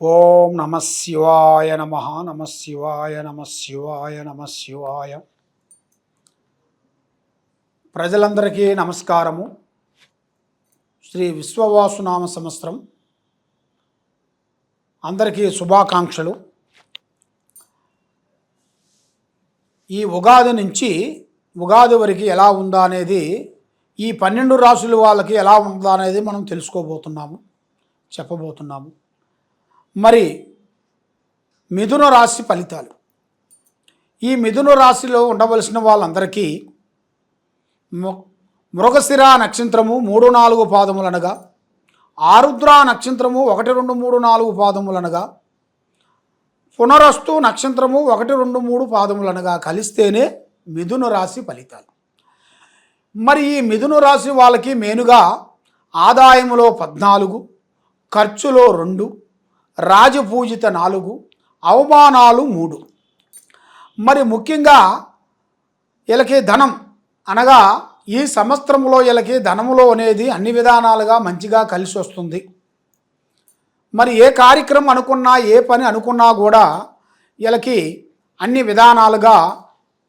ఓం నమ శివాయ నమ నమ శివాయ నమ శివాయ నమ శివాయ. ప్రజలందరికీ నమస్కారము. శ్రీ విశ్వవాసునామ సంవత్సరం. అందరికీ శుభాకాంక్షలు. ఈ ఉగాది నుంచి ఉగాది వరకు ఎలా ఉందా అనేది ఈ పన్నెండు రాసుల వాళ్ళకి ఎలా ఉందా అనేది మనం తెలుసుకోబోతున్నాము చెప్పబోతున్నాము. మరి మిథున రాశి ఫలితాలు. ఈ మిథున రాశిలో ఉండవలసిన వాళ్ళందరికీ మృగశిర నక్షత్రము మూడు నాలుగు పాదములనగా ఆరుద్ర నక్షత్రము ఒకటి రెండు మూడు నాలుగు పాదములనగా పునరస్తు నక్షత్రము ఒకటి రెండు మూడు పాదములనగా కలిస్తేనే మిథున రాశి ఫలితాలు. మరి ఈ మిథున రాశి వాళ్ళకి మెయిన్గా ఆదాయములో పద్నాలుగు ఖర్చులో రెండు రాజపూజిత నాలుగు అవమానాలు మూడు. మరి ముఖ్యంగా వీళ్ళకి ధనం అనగా ఈ సంవత్సరంలో వీళ్ళకి ధనములో అనేది అన్ని విధానాలుగా మంచిగా కలిసి వస్తుంది. మరి ఏ కార్యక్రమం అనుకున్నా ఏ పని అనుకున్నా కూడా వీళ్ళకి అన్ని విధానాలుగా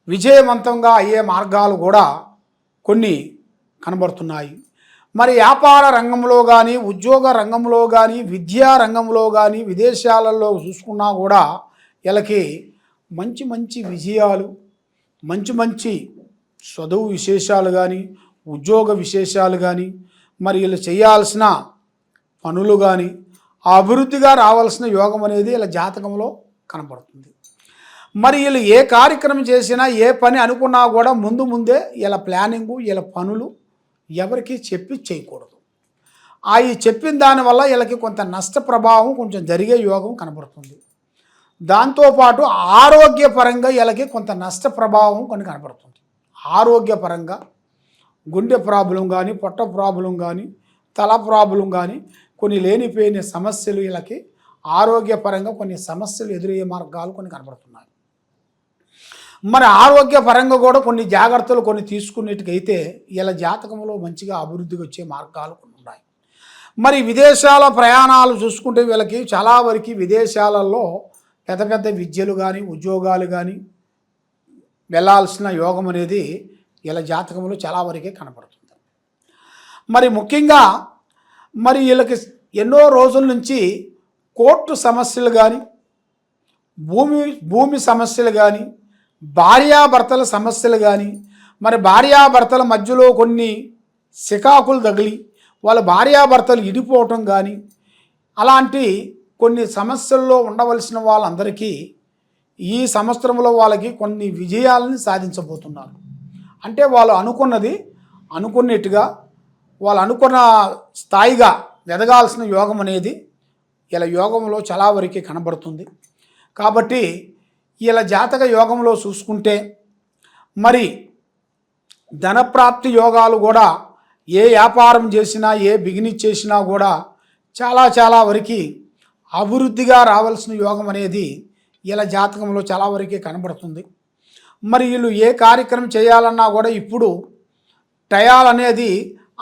విజయవంతంగా అయ్యే మార్గాలు కూడా కొన్ని కనబడుతున్నాయి. మరి వ్యాపార రంగంలో కానీ ఉద్యోగ రంగంలో కానీ విద్యా రంగంలో కానీ విదేశాలలో చూసుకున్నా కూడా వీళ్ళకి మంచి మంచి విజయాలు మంచి మంచి చదువు విశేషాలు కానీ ఉద్యోగ విశేషాలు కానీ మరి వీళ్ళు చేయాల్సిన పనులు కానీ అభివృద్ధిగా రావాల్సిన యోగం అనేది వీళ్ళ జాతకంలో కనపడుతుంది మరి వీళ్ళు ఏ కార్యక్రమం చేసినా ఏ పని అనుకున్నా కూడా ముందు ముందే వీళ్ళ ప్లానింగు వీళ్ళ పనులు ఎవరికి చెప్పి చేయకూడదు. ఆ ఈ చెప్పిన దానివల్ల వీళ్ళకి కొంత నష్ట ప్రభావం కొంచెం జరిగే యోగం కనబడుతుంది. దాంతోపాటు ఆరోగ్యపరంగా వీళ్ళకి కొంత నష్ట ప్రభావం కొన్ని కనబడుతుంది. ఆరోగ్యపరంగా గుండె ప్రాబ్లం కానీ పొట్ట ప్రాబ్లం కానీ తల ప్రాబ్లం కానీ కొన్ని లేనిపోయిన సమస్యలు వీళ్ళకి ఆరోగ్యపరంగా కొన్ని సమస్యలు ఎదురయ్యే మార్గాలు కొన్ని కనబడుతున్నాయి. మరి ఆరోగ్యపరంగా కూడా కొన్ని జాగ్రత్తలు కొన్ని తీసుకునేటికైతే వీళ్ళ జాతకంలో మంచిగా అభివృద్ధికి వచ్చే మార్గాలు కొన్ని ఉన్నాయి. మరి విదేశాల ప్రయాణాలు చూసుకుంటే వీళ్ళకి చాలా వరకు విదేశాలలో పెద్ద పెద్ద విద్యలు కానీ ఉద్యోగాలు కానీ వెళ్ళాల్సిన యోగం అనేది వీళ్ళ జాతకంలో చాలా వరకే కనపడుతుంది. మరి ముఖ్యంగా మరి వీళ్ళకి ఎన్నో రోజుల నుంచి కోర్టు సమస్యలు కానీ భూమి భూమి సమస్యలు కానీ భార్యాభర్తల సమస్యలు కానీ మరి భార్యాభర్తల మధ్యలో కొన్ని సికాకులు తగిలి వాళ్ళ భార్యాభర్తలు ఇడిపోవటం కానీ అలాంటి కొన్ని సమస్యల్లో ఉండవలసిన వాళ్ళందరికీ ఈ సంవత్సరంలో వాళ్ళకి కొన్ని విజయాలని సాధించబోతున్నారు. అంటే వాళ్ళు అనుకున్నది అనుకున్నట్టుగా వాళ్ళు అనుకున్న స్థాయిగా ఎదగాల్సిన యోగం అనేది ఇలా యోగంలో చాలా వరకు కనబడుతుంది. కాబట్టి ఇలా జాతక యోగంలో చూసుకుంటే మరి ధనప్రాప్తి యోగాలు కూడా ఏ వ్యాపారం చేసినా ఏ బిగినెస్ చేసినా కూడా చాలా చాలా వరకు అభివృద్ధిగా రావాల్సిన యోగం అనేది ఇలా జాతకంలో చాలా వరకే కనబడుతుంది. మరి వీళ్ళు ఏ కార్యక్రమం చేయాలన్నా కూడా ఇప్పుడు టయాల్ అనేది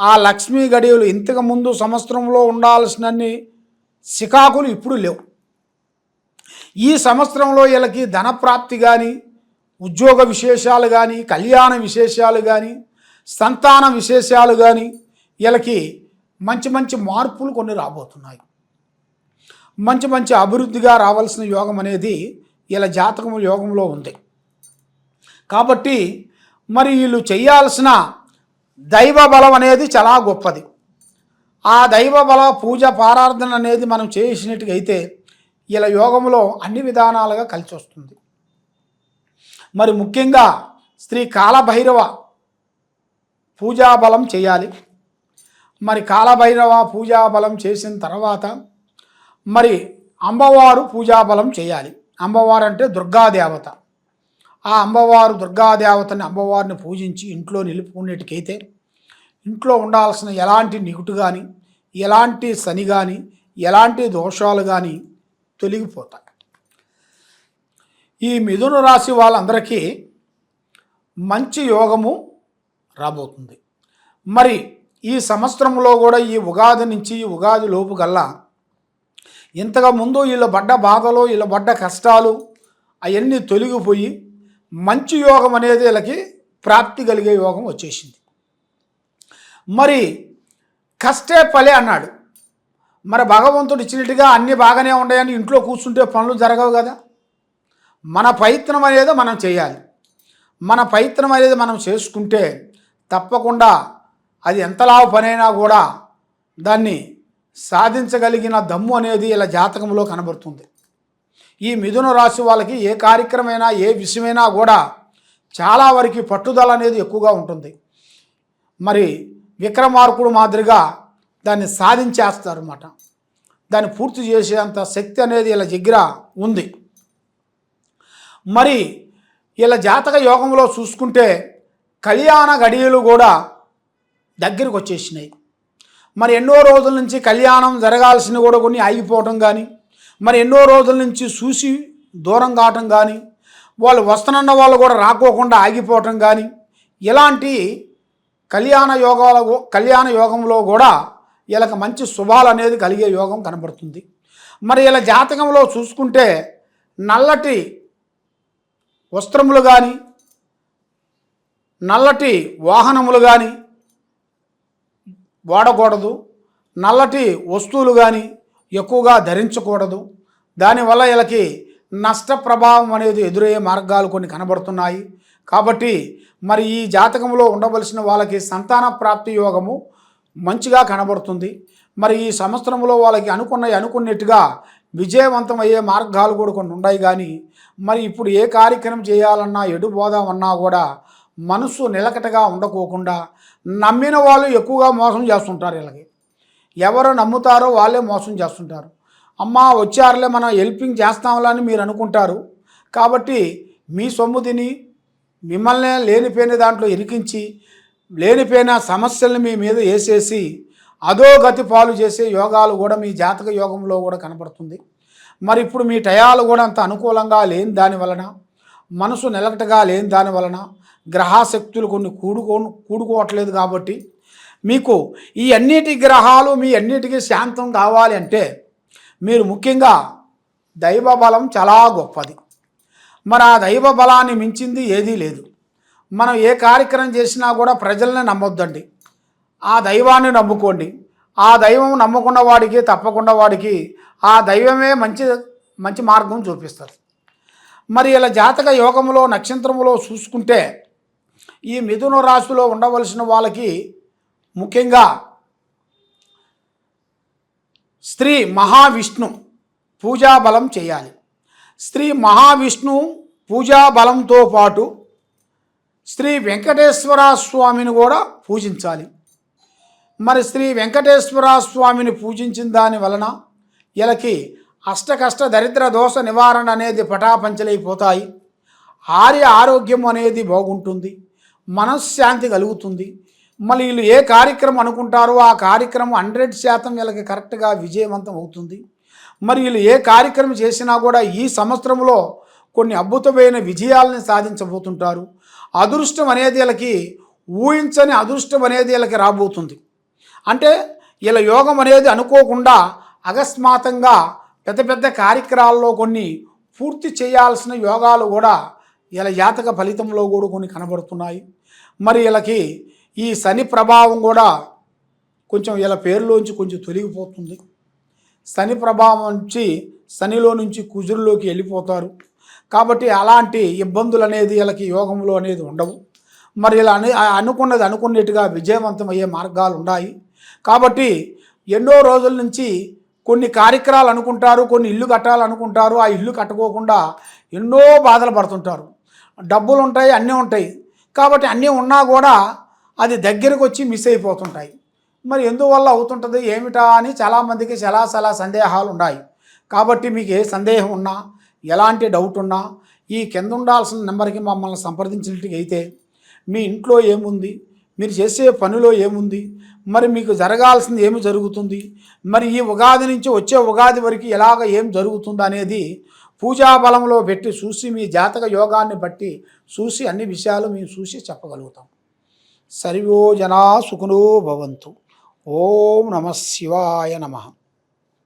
ఆ లక్ష్మీ గడియలు ఇంతకు ముందు సంవత్సరంలో ఉండాల్సినన్ని సికాకులు ఇప్పుడు లేవు. ఈ సంవత్సరంలో వీళ్ళకి ధనప్రాప్తి కానీ ఉద్యోగ విశేషాలు కానీ కళ్యాణ విశేషాలు కానీ సంతాన విశేషాలు కానీ వీళ్ళకి మంచి మంచి మార్పులు కొన్ని రాబోతున్నాయి. మంచి మంచి అభివృద్ధిగా రావాల్సిన యోగం అనేది వీళ్ళ జాతకం యోగంలో ఉంది. కాబట్టి మరి వీళ్ళు చేయాల్సిన దైవ బలం అనేది చాలా గొప్పది. ఆ దైవ బల పూజ పారార్థన అనేది మనం చేసినట్టుగా అయితే ఇలా యోగంలో అన్ని విధానాలుగా కలిసి వస్తుంది. మరి ముఖ్యంగా శ్రీ కాలభైరవ పూజాబలం చేయాలి. మరి కాలభైరవ పూజా బలం చేసిన తర్వాత మరి అమ్మవారు పూజా బలం చేయాలి. అమ్మవారు అంటే దుర్గాదేవత. ఆ అమ్మవారు దుర్గాదేవతని అమ్మవారిని పూజించి ఇంట్లో నిలుపుకునేటికైతే ఇంట్లో ఉండాల్సిన ఎలాంటి నిగుటు కానీ ఎలాంటి శని కానీ ఎలాంటి దోషాలు కానీ తొలగిపోతాయి. ఈ మిథున రాశి వాళ్ళందరికీ మంచి యోగము రాబోతుంది. మరి ఈ సంవత్సరంలో కూడా ఈ ఉగాది నుంచి ఈ ఉగాది లోపు గల్లా ఇంతగా ముందు వీళ్ళ పడ్డ బాధలు వీళ్ళ పడ్డ కష్టాలు అవన్నీ తొలగిపోయి మంచి యోగం అనేది వీళ్ళకి ప్రాప్తి కలిగే యోగం వచ్చేసింది. మరి కష్టే పలే అన్నాడు. మరి భగవంతుడు ఇచ్చినట్టుగా అన్నీ బాగానే ఉన్నాయని ఇంట్లో కూర్చుంటే పనులు జరగవు కదా. మన ప్రయత్నం అనేది మనం చేయాలి. మన ప్రయత్నం అనేది మనం చేసుకుంటే తప్పకుండా అది ఎంతలా పనైనా కూడా దాన్ని సాధించగలిగిన దమ్ము అనేది ఇలా జాతకంలో కనబడుతుంది. ఈ మిథున రాశి వాళ్ళకి ఏ కార్యక్రమైనా ఏ విషయమైనా కూడా చాలా వరకు పట్టుదల అనేది ఎక్కువగా ఉంటుంది. మరి విక్రమార్కుడు మాదిరిగా దాన్ని సాధించేస్తారు అన్నమాట దాన్ని పూర్తి చేసేంత శక్తి అనేది ఇలా దగ్గర ఉంది. మరి ఇలా జాతక యోగంలో చూసుకుంటే కళ్యాణ గడియలు కూడా దగ్గరికి వచ్చేసినాయి. మరి ఎన్నో రోజుల నుంచి కళ్యాణం జరగాల్సిన కూడా కొన్ని ఆగిపోవటం కానీ మరి ఎన్నో రోజుల నుంచి చూసి దూరం కావటం కానీ వాళ్ళు వస్తున్న వాళ్ళు కూడా రాకోకుండా ఆగిపోవటం కానీ ఇలాంటి కళ్యాణ యోగాల కళ్యాణ యోగంలో కూడా వీళ్ళకి మంచి శుభాలు అనేది కలిగే యోగం కనబడుతుంది. మరి ఇలా జాతకంలో చూసుకుంటే నల్లటి వస్త్రములు కానీ నల్లటి వాహనములు కానీ వాడకూడదు. నల్లటి వస్తువులు కానీ ఎక్కువగా ధరించకూడదు. దానివల్ల వీళ్ళకి నష్ట ప్రభావం అనేది ఎదురయ్యే మార్గాలు కొన్ని కనబడుతున్నాయి. కాబట్టి మరి ఈ జాతకంలో ఉండవలసిన వాళ్ళకి సంతాన ప్రాప్తి యోగము మంచిగా కనబడుతుంది. మరి ఈ సంవత్సరంలో వాళ్ళకి అనుకున్నవి అనుకున్నట్టుగా విజయవంతం అయ్యే మార్గాలు కూడా కొన్ని ఉన్నాయి కానీ మరి ఇప్పుడు ఏ కార్యక్రమం చేయాలన్నా ఎటు పోదామన్నా కూడా మనసు నిలకటగా ఉండకోకుండా నమ్మిన వాళ్ళు ఎక్కువగా మోసం చేస్తుంటారు వీళ్ళకి. ఎవరు నమ్ముతారో వాళ్ళే మోసం చేస్తుంటారు. అమ్మా వచ్చారులే మనం హెల్పింగ్ చేస్తాంలా అని మీరు అనుకుంటారు. కాబట్టి మీ సొమ్ము తిని మిమ్మల్ని లేనిపోయిన దాంట్లో ఇరికించి లేనిపోయిన సమస్యలను మీ మీద వేసేసి అధోగతి పాలు చేసే యోగాలు కూడా మీ జాతక యోగంలో కూడా కనపడుతుంది. మరి ఇప్పుడు మీ టయాలు కూడా అంత అనుకూలంగా లేని దాని వలన మనసు నిలకటగా లేని దాని వలన గ్రహాశక్తులు కొన్ని కూడుకో కూడుకోవట్లేదు కాబట్టి మీకు ఈ అన్నిటి గ్రహాలు మీ అన్నిటికీ శాంతం కావాలి అంటే మీరు ముఖ్యంగా దైవ బలం చాలా గొప్పది. మరి ఆ దైవ బలాన్ని మించింది ఏదీ లేదు. మనం ఏ కార్యక్రమం చేసినా కూడా ప్రజల్ని నమ్మొద్దండి. ఆ దైవాన్ని నమ్ముకోండి. ఆ దైవం నమ్ముకున్న వాడికి తప్పకుండా వాడికి ఆ దైవమే మంచి మంచి మార్గం చూపిస్తారు. మరి ఇలా జాతక యోగంలో నక్షత్రములో చూసుకుంటే ఈ మిథున రాశిలో ఉండవలసిన వాళ్ళకి ముఖ్యంగా స్త్రీ మహావిష్ణు పూజా బలం చేయాలి. స్త్రీ మహావిష్ణు పూజా బలంతో పాటు శ్రీ వెంకటేశ్వర స్వామిని కూడా పూజించాలి. మరి శ్రీ వెంకటేశ్వర స్వామిని పూజించిన దాని వలన వీళ్ళకి అష్టకష్ట దరిద్ర దోష నివారణ అనేది పటాపంచలైపోతాయి. ఆర్య ఆరోగ్యం అనేది బాగుంటుంది. మనశ్శాంతి కలుగుతుంది. మళ్ళీ వీళ్ళు ఏ కార్యక్రమం అనుకుంటారో ఆ కార్యక్రమం హండ్రెడ్ శాతం వీళ్ళకి కరెక్ట్గా విజయవంతం అవుతుంది. మరి వీళ్ళు ఏ కార్యక్రమం చేసినా కూడా ఈ సంవత్సరంలో కొన్ని అద్భుతమైన విజయాలని సాధించబోతుంటారు. అదృష్టం అనేది వీళ్ళకి ఊహించని అదృష్టం అనేది వీళ్ళకి రాబోతుంది. అంటే వీళ్ళ యోగం అనేది అనుకోకుండా అకస్మాత్తంగా పెద్ద పెద్ద కార్యక్రమాల్లో కొన్ని పూర్తి చేయాల్సిన యోగాలు కూడా ఇలా జాతక ఫలితంలో కూడా కొన్ని కనబడుతున్నాయి. మరి వీళ్ళకి ఈ శని ప్రభావం కూడా కొంచెం వీళ్ళ పేరులోంచి కొంచెం తొలగిపోతుంది. శని ప్రభావం నుంచి శనిలో నుంచి కుజురులోకి వెళ్ళిపోతారు. కాబట్టి అలాంటి ఇబ్బందులు అనేది వీళ్ళకి యోగంలో అనేది ఉండవు. మరి ఇలా అను అనుకున్నది అనుకున్నట్టుగా విజయవంతం అయ్యే మార్గాలు ఉన్నాయి కాబట్టి ఎన్నో రోజుల నుంచి కొన్ని కార్యక్రమాలు అనుకుంటారు కొన్ని ఇల్లు కట్టాలనుకుంటారు. ఆ ఇల్లు కట్టుకోకుండా ఎన్నో బాధలు పడుతుంటారు. డబ్బులు ఉంటాయి అన్నీ ఉంటాయి. కాబట్టి అన్నీ ఉన్నా కూడా అది దగ్గరకు వచ్చి మిస్ అయిపోతుంటాయి. మరి ఎందువల్ల అవుతుంటుంది ఏమిటా అని చాలామందికి చాలా చాలా సందేహాలు ఉన్నాయి కాబట్టి మీకు ఏ సందేహం ఉన్నా ఎలాంటి డౌట్ ఉన్నా ఈ కింద ఉండాల్సిన నెంబర్కి మమ్మల్ని సంప్రదించినట్టుగా అయితే మీ ఇంట్లో ఏముంది? మీరు చేసే పనిలో ఏముంది? మరి మీకు జరగాల్సింది ఏమి జరుగుతుంది? మరి ఈ ఉగాది నుంచి వచ్చే ఉగాది వరకు ఎలాగ ఏం జరుగుతుంది అనేది పూజా బలంలో పెట్టి చూసి మీ జాతక యోగాన్ని బట్టి చూసి అన్ని విషయాలు మేము చూసి చెప్పగలుగుతాం. సర్వో జనా సుఖనో భవంతు. ఓం నమ శివాయ నమః.